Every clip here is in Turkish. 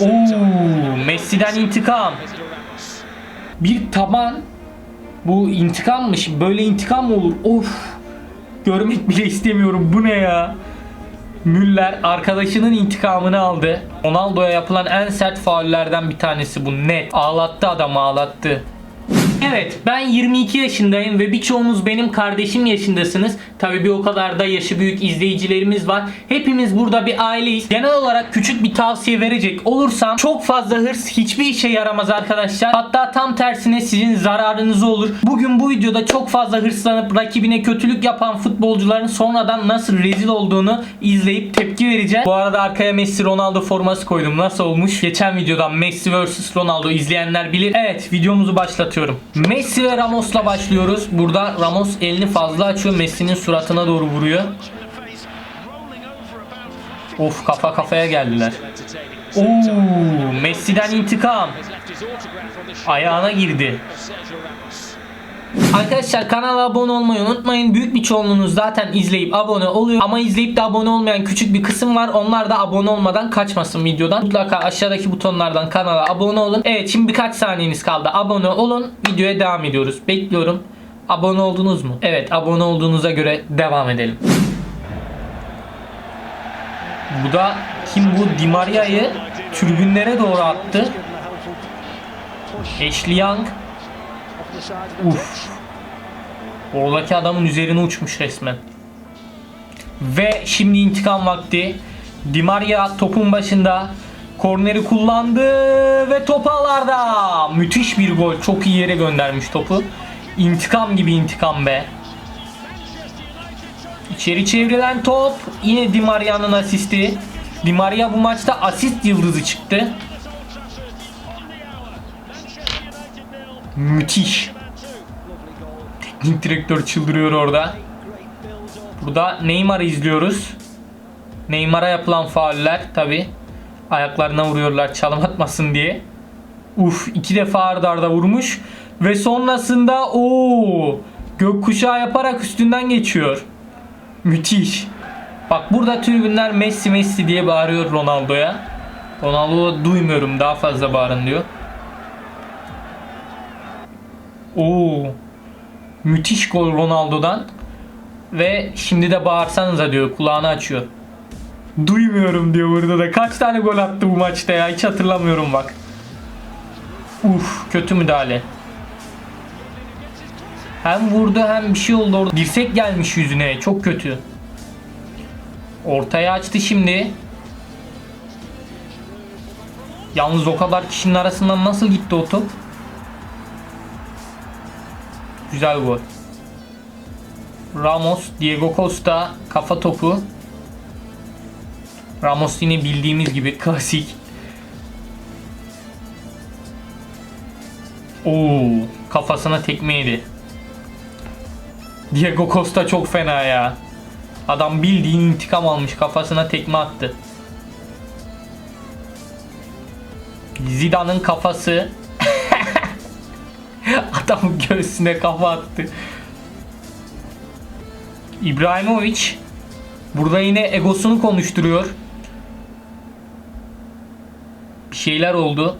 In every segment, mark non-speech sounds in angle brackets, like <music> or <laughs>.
Oo, Messi'den intikam. Bir taban. Bu intikammış. Böyle intikam mı olur? Of. Görmek bile istemiyorum. Bu ne ya? Müller arkadaşının intikamını aldı. Ronaldo'ya yapılan en sert faullerden bir tanesi bu net. Ağlattı adamı ağlattı. Evet ben 22 yaşındayım ve birçoğunuz benim kardeşim yaşındasınız. Tabi bir o kadar da yaşı büyük izleyicilerimiz var. Hepimiz burada bir aileyiz. Genel olarak küçük bir tavsiye verecek olursam çok fazla hırs hiçbir işe yaramaz arkadaşlar. Hatta tam tersine sizin zararınıza olur. Bugün bu videoda çok fazla hırslanıp rakibine kötülük yapan futbolcuların sonradan nasıl rezil olduğunu izleyip tepki vereceğim. Bu arada arkaya Messi Ronaldo forması koydum. Nasıl olmuş? Geçen videodan Messi vs Ronaldo izleyenler bilir. Evet videomuzu başlatıyorum. Messi ve Ramos'la başlıyoruz. Burada Ramos elini fazla açıyor. Messi'nin suratına doğru vuruyor. Of kafa kafaya geldiler. Oo, Messi'den intikam. Ayağına girdi. Arkadaşlar kanala abone olmayı unutmayın. Büyük bir çoğunluğunuz zaten izleyip abone oluyor. Ama izleyip de abone olmayan küçük bir kısım var. Onlar da abone olmadan kaçmasın videodan. Mutlaka aşağıdaki butonlardan kanala abone olun. Evet şimdi birkaç saniyeniz kaldı. Abone olun. Videoya devam ediyoruz. Bekliyorum. Abone oldunuz mu? Evet abone olduğunuza göre devam edelim. Bu da kim bu? Di Maria'yı tribünlere doğru attı. Ashley Young. Uf. Oradaki adamın üzerine uçmuş resmen. Ve şimdi intikam vakti. Di Maria topun başında. Korneri kullandı ve top ağlarda. Müthiş bir gol. Çok iyi yere göndermiş topu. İntikam gibi intikam be. İçeri çevrilen top. Yine Di Maria'nın asisti. Di Maria bu maçta asist yıldızı çıktı. Müthiş. Teknik direktör çıldırıyor orada. Burada Neymar'ı izliyoruz. Neymar'a yapılan fauller tabi. Ayaklarına vuruyorlar çalım atmasın diye. Uf iki defa arda arda vurmuş. Ve sonrasında o gökkuşağı yaparak üstünden geçiyor. Müthiş. Bak burada tribünler Messi Messi diye bağırıyor Ronaldo'ya. Ronaldo duymuyorum daha fazla bağırın diyor. Oo. Müthiş gol Ronaldo'dan. Ve şimdi de bağırsanıza diyor. Kulağını açıyor. Duymuyorum diyor burada da. Kaç tane gol attı bu maçta ya? Hiç hatırlamıyorum bak. Uf, kötü müdahale. Hem vurdu hem bir şey oldu orada. Dirsek gelmiş yüzüne. Çok kötü. Ortaya açtı şimdi. Yalnız o kadar kişinin arasından nasıl gitti o top? Güzel gol. Ramos, Diego Costa kafa topu. Ramos yine bildiğimiz gibi <laughs> klasik. Oo, kafasına tekme yedi. Diego Costa çok fena ya. Adam bildiğin intikam almış kafasına tekme attı. Zidane'ın kafası Adamın göğsüne kafa attı. İbrahimovic burada yine egosunu konuşturuyor. Bir şeyler oldu.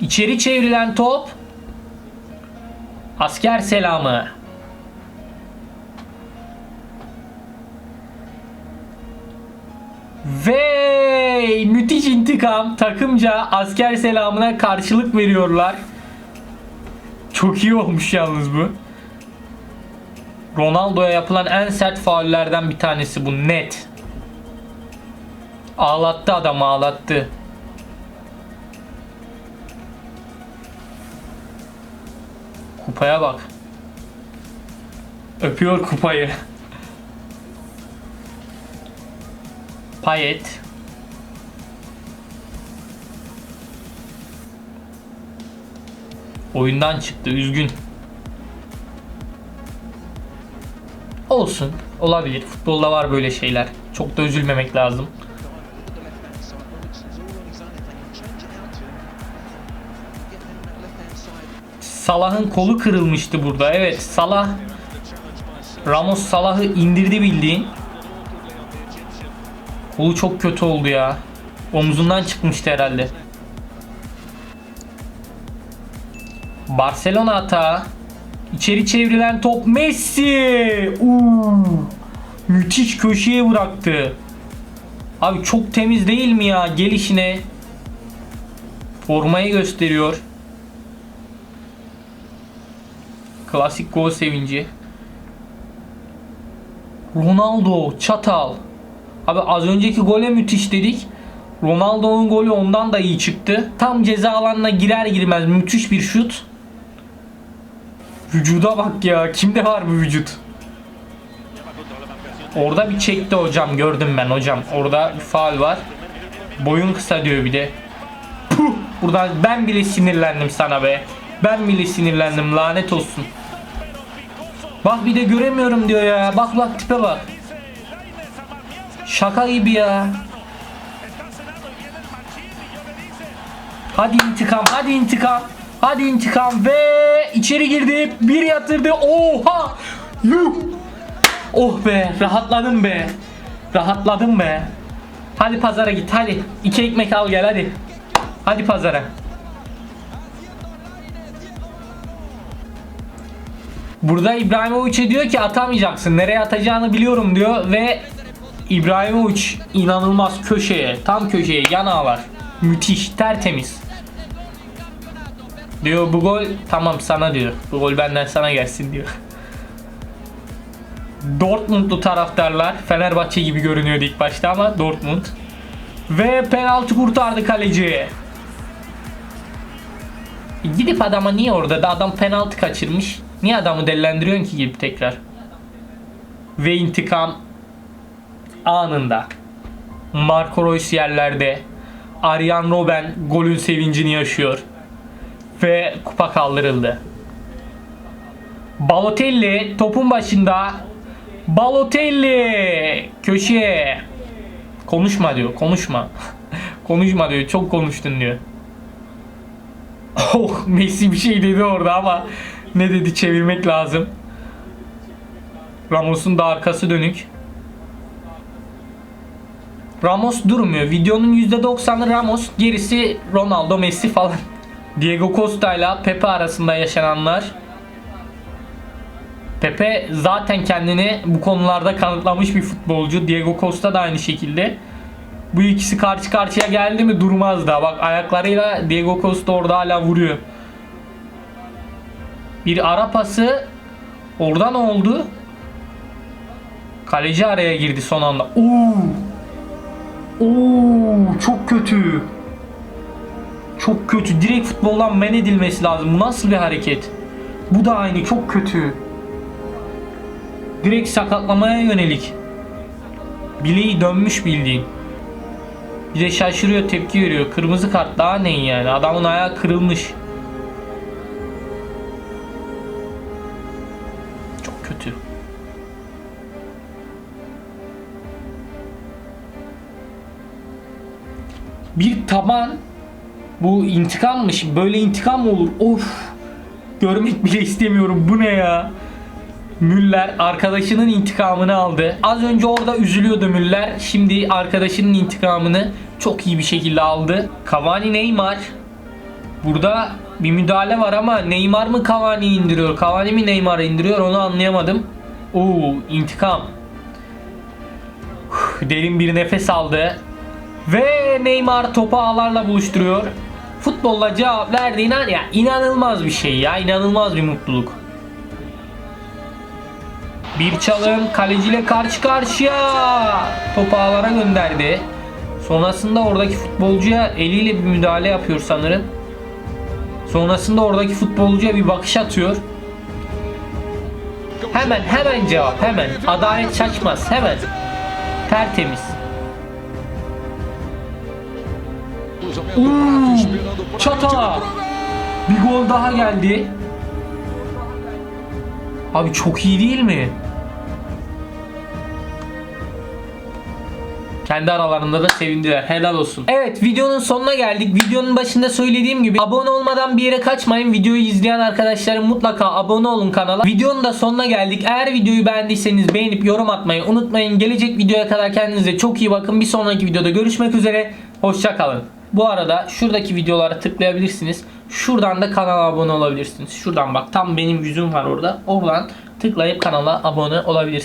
İçeri çevrilen top. Asker selamı. Ve müthiş intikam takımca asker selamına karşılık veriyorlar. Çok iyi olmuş yalnız bu. Ronaldo'ya yapılan en sert faullerden bir tanesi bu net. Ağlattı adamı ağlattı. Kupaya bak. Öpüyor kupayı. <laughs> Payet. Oyundan çıktı üzgün. Olsun. Olabilir. Futbolda var böyle şeyler. Çok da üzülmemek lazım. Salah'ın kolu kırılmıştı burada. Evet Salah Ramos Salah'ı indirdi bildiğin. Kolu çok kötü oldu ya. Omzundan çıkmıştı herhalde. Barcelona hata. İçeri çevrilen top Messi. Uuu. Müthiş köşeye bıraktı. Abi çok temiz değil mi ya gelişine? Formayı gösteriyor. Klasik gol sevinci. Ronaldo çatal. Abi az önceki gole müthiş dedik. Ronaldo'nun golü ondan da iyi çıktı. Tam ceza alanına girer girmez müthiş bir şut. Vücuda bak ya. Kimde var bu vücut? Orada bir çekti hocam. Gördüm ben hocam. Orada bir faul var. Boyun kısa diyor bir de. Puh! Buradan ben bile sinirlendim sana be. Ben bile sinirlendim. Lanet olsun. Bak bir de göremiyorum diyor ya. Bak bak tipe bak. Şaka gibi ya. Hadi intikam, hadi intikam. Hadi intikam ve içeri girdi. Bir yatırdı. Oha! Yuh! Oh be, rahatladım be. Rahatladım be. Hadi pazara git hadi. İki ekmek al gel hadi. Hadi pazara. Burada İbrahimovic'e diyor ki atamayacaksın. Nereye atacağını biliyorum diyor ve İbrahimovic inanılmaz köşeye, tam köşeye yan ağlar. Müthiş, tertemiz. Diyor bu gol tamam sana diyor. Bu gol benden sana gelsin diyor. Dortmundlu taraftarlar Fenerbahçe gibi görünüyordu ilk başta ama Dortmund. Ve penaltı kurtardı kaleci. Gidip adama niye orada da adam penaltı kaçırmış. Niye adamı delilendiriyorsun ki gibi tekrar. Ve intikam anında. Marco Reus yerlerde. Aryan Robben golün sevincini yaşıyor. Ve kupa kaldırıldı. Balotelli topun başında. Balotelli köşeye. Konuşma diyor. Konuşma. <laughs> konuşma diyor. Çok konuştun diyor. Oh Messi bir şey dedi orada ama ne dedi çevirmek lazım. Ramos'un da arkası dönük. Ramos durmuyor. Videonun %90'ı Ramos, gerisi Ronaldo, Messi falan. Diego Costa ile Pepe arasında yaşananlar. Pepe zaten kendini bu konularda kanıtlamış bir futbolcu. Diego Costa da aynı şekilde. Bu ikisi karşı karşıya geldi mi durmaz da. Bak ayaklarıyla Diego Costa orada hala vuruyor. Bir ara pası. Orada oldu? Kaleci araya girdi son anda. Oo! Oo, çok kötü. Çok kötü. Direkt futboldan men edilmesi lazım. Bu nasıl bir hareket? Bu da aynı. Çok kötü. Direkt sakatlamaya yönelik. Bileği dönmüş bildiğin. Bir de şaşırıyor tepki veriyor. Kırmızı kart daha ne yani? Adamın ayağı kırılmış. Çok kötü. Bir taban bu intikammış. Böyle intikam mı olur? Of. Görmek bile istemiyorum. Bu ne ya? Müller arkadaşının intikamını aldı. Az önce orada üzülüyordu Müller. Şimdi arkadaşının intikamını çok iyi bir şekilde aldı. Cavani Neymar. Burada bir müdahale var ama Neymar mı Cavani'yi indiriyor? Cavani mi Neymar'ı indiriyor onu anlayamadım. Oo intikam. Derin bir nefes aldı. Ve Neymar topu ağlarla buluşturuyor. Futbolla cevap verdiğin an ya inanılmaz bir şey ya inanılmaz bir mutluluk. Bir çalım kaleciyle karşı karşıya. Topu ağlara gönderdi. Sonrasında oradaki futbolcuya eliyle bir müdahale yapıyor sanırım. Sonrasında oradaki futbolcuya bir bakış atıyor. Hemen hemen cevap hemen. Adalet şaşmaz hemen. Tertemiz. Uuu, çata. Bir gol daha geldi. Abi çok iyi değil mi? Kendi aralarında da sevindiler. Helal olsun. Evet videonun sonuna geldik. Videonun başında söylediğim gibi abone olmadan bir yere kaçmayın. Videoyu izleyen arkadaşlarım mutlaka abone olun kanala. Videonun da sonuna geldik. Eğer videoyu beğendiyseniz beğenip yorum atmayı unutmayın. Gelecek videoya kadar kendinize çok iyi bakın. Bir sonraki videoda görüşmek üzere. Hoşça kalın. Bu arada şuradaki videolara tıklayabilirsiniz. Şuradan da kanala abone olabilirsiniz. Şuradan bak tam benim yüzüm var orada. Oradan tıklayıp kanala abone olabilirsiniz.